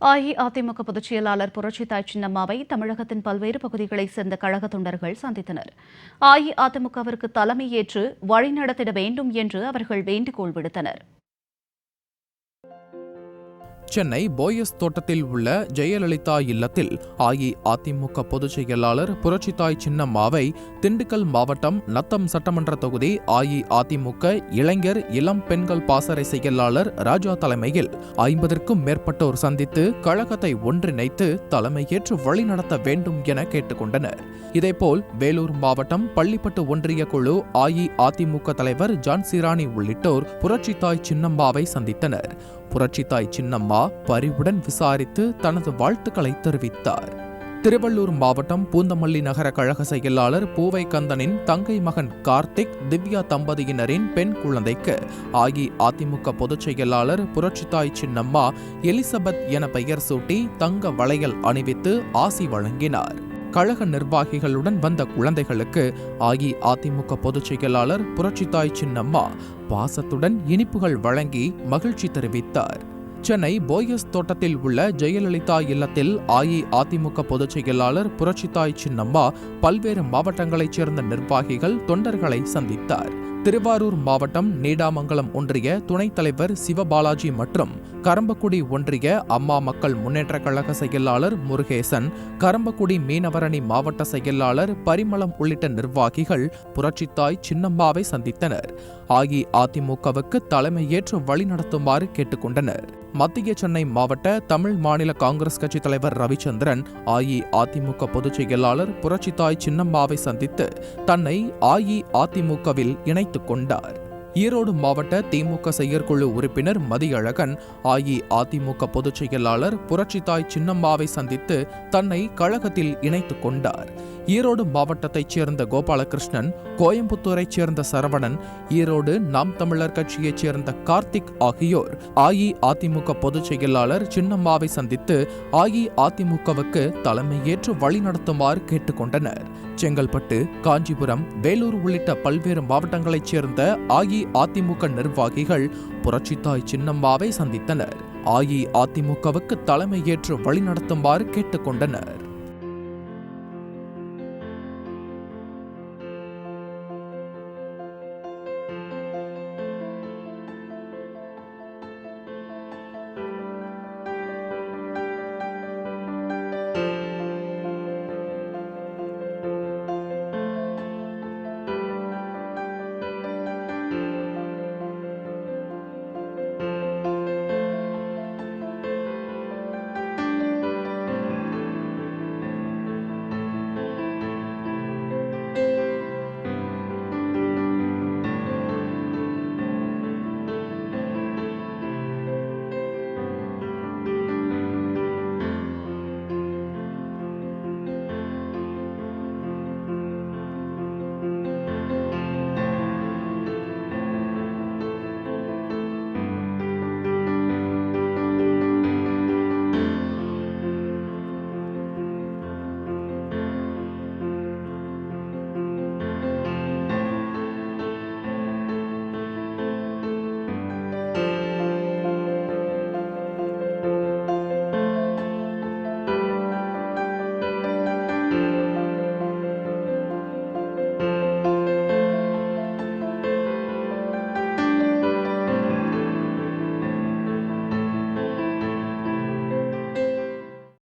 அஇஅதிமுக பொதுச் செயலாளர் புரட்சித்தாய் சின்னம்மாவை தமிழகத்தின் பல்வேறு பகுதிகளைச் சேர்ந்த கழக தொண்டர்கள் சந்தித்தனர். அஇஅதிமுகவிற்கு தலைமையேற்று வழிநடத்திட வேண்டும் என்று அவர்கள் வேண்டுகோள் விடுத்தனர். சென்னை போயஸ் தோட்டத்தில் உள்ள ஜெயலலிதா இல்லத்தில் அஇஅதிமுக பொதுச் செயலாளர் புரட்சித்தாய் சின்னம்மாவை திண்டுக்கல் மாவட்டம் நத்தம் சட்டமன்ற தொகுதி அஇஅதிமுக இளைஞர் இளம் பெண்கள் பாசறை செயலாளர் ராஜா தலைமையில் ஐம்பதற்கும் மேற்பட்டோர் சந்தித்து கழகத்தை ஒன்றிணைத்து தலைமையேற்று வழிநடத்த வேண்டும் என கேட்டுக்கொண்டனர். இதேபோல் வேலூர் மாவட்டம் பள்ளிப்பட்டு ஒன்றிய குழு அஇஅதிமுக தலைவர் ஜான் சிராணி உள்ளிட்டோர் புரட்சித்தாய் சின்னம்மாவை சந்தித்தனர். புரட்சித்தாய் சின்னம்மா பரிவுடன் விசாரித்து தனது வாழ்த்துக்களை தெரிவித்தார். திருவள்ளூர் மாவட்டம் பூந்தமல்லி நகர கழக செயலாளர் பூவை கந்தனின் தங்கை மகன் கார்த்திக் திவ்யா தம்பதியினரின் பெண் குழந்தைக்கு அஇஅதிமுக பொதுச் செயலாளர் புரட்சித்தாய் சின்னம்மா எலிசபெத் என பெயர் சூட்டி தங்க வளையல் அணிவித்து ஆசி வழங்கினார். கழக நிர்வாகிகளுடன் வந்த குழந்தைகளுக்கு அஇஅதிமுக பொதுச் செயலாளர் புரட்சித்தாய் சின்னம்மா பாசத்துடன் இனிப்புகள் வழங்கி மகிழ்ச்சி தெரிவித்தார். சென்னை போயஸ் தோட்டத்தில் உள்ள ஜெயலலிதா இல்லத்தில் அஇஅதிமுக பொதுச் செயலாளர் புரட்சித்தாய் சின்னம்மா பல்வேறு மாவட்டங்களைச் சேர்ந்த நிர்வாகிகள் தொண்டர்களை சந்தித்தார். திருவாரூர் மாவட்டம் நீடாமங்கலம் ஒன்றிய துணைத் தலைவர் சிவபாலாஜி மற்றும் கரம்பக்குடி ஒன்றிய அம்மா மக்கள் முன்னேற்ற கழக செயலாளர் முருகேசன் கரம்பக்குடி மீனவரணி மாவட்ட செயலாளர் பரிமளம் உள்ளிட்ட நிர்வாகிகள் புரட்சித்தாய் சின்னம்மாவை சந்தித்தனர். அஇஅதிமுகவுக்கு தலைமையேற்று வழிநடத்துமாறு கேட்டுக்கொண்டனர். மத்திய சென்னை மாவட்ட தமிழ் மாநில காங்கிரஸ் கட்சி தலைவர் ரவிச்சந்திரன் அஇஅதிமுக பொதுச் செயலாளர் புரட்சித்தாய் சின்னம்மாவை சந்தித்து தன்னை அஇஅதிமுகவில் இணைத்துக் கொண்டார். ஈரோடு மாவட்ட திமுக செயற்குழு உறுப்பினர் மதியழகன் அஇஅதிமுக பொதுச் செயலாளர் புரட்சித்தாய் சின்னம்மாவை சந்தித்து தன்னை கழகத்தில் இணைத்துக் கொண்டார். ஈரோடு மாவட்டத்தைச் சேர்ந்த கோபாலகிருஷ்ணன் கோயம்புத்தூரைச் சேர்ந்த சரவணன் ஈரோடு நாம் தமிழர் கட்சியைச் சேர்ந்த கார்த்திக் ஆகியோர் அஇஅதிமுக பொதுச் செயலாளர் சின்னம்மாவை சந்தித்து அஇஅதிமுகவுக்கு தலைமையேற்று வழிநடத்துமாறு கேட்டுக்கொண்டனர் செங்கல்பட்டு காஞ்சிபுரம் வேலூர் உள்ளிட்ட பல்வேறு மாவட்டங்களைச் சேர்ந்த அஇஅதிமுக நிர்வாகிகள் புரட்சித்தாய் சின்னம்மாவை சந்தித்தனர். அஇஅதிமுகவுக்கு தலைமையேற்று வழிநடத்துமாறு கேட்டுக்கொண்டனர்.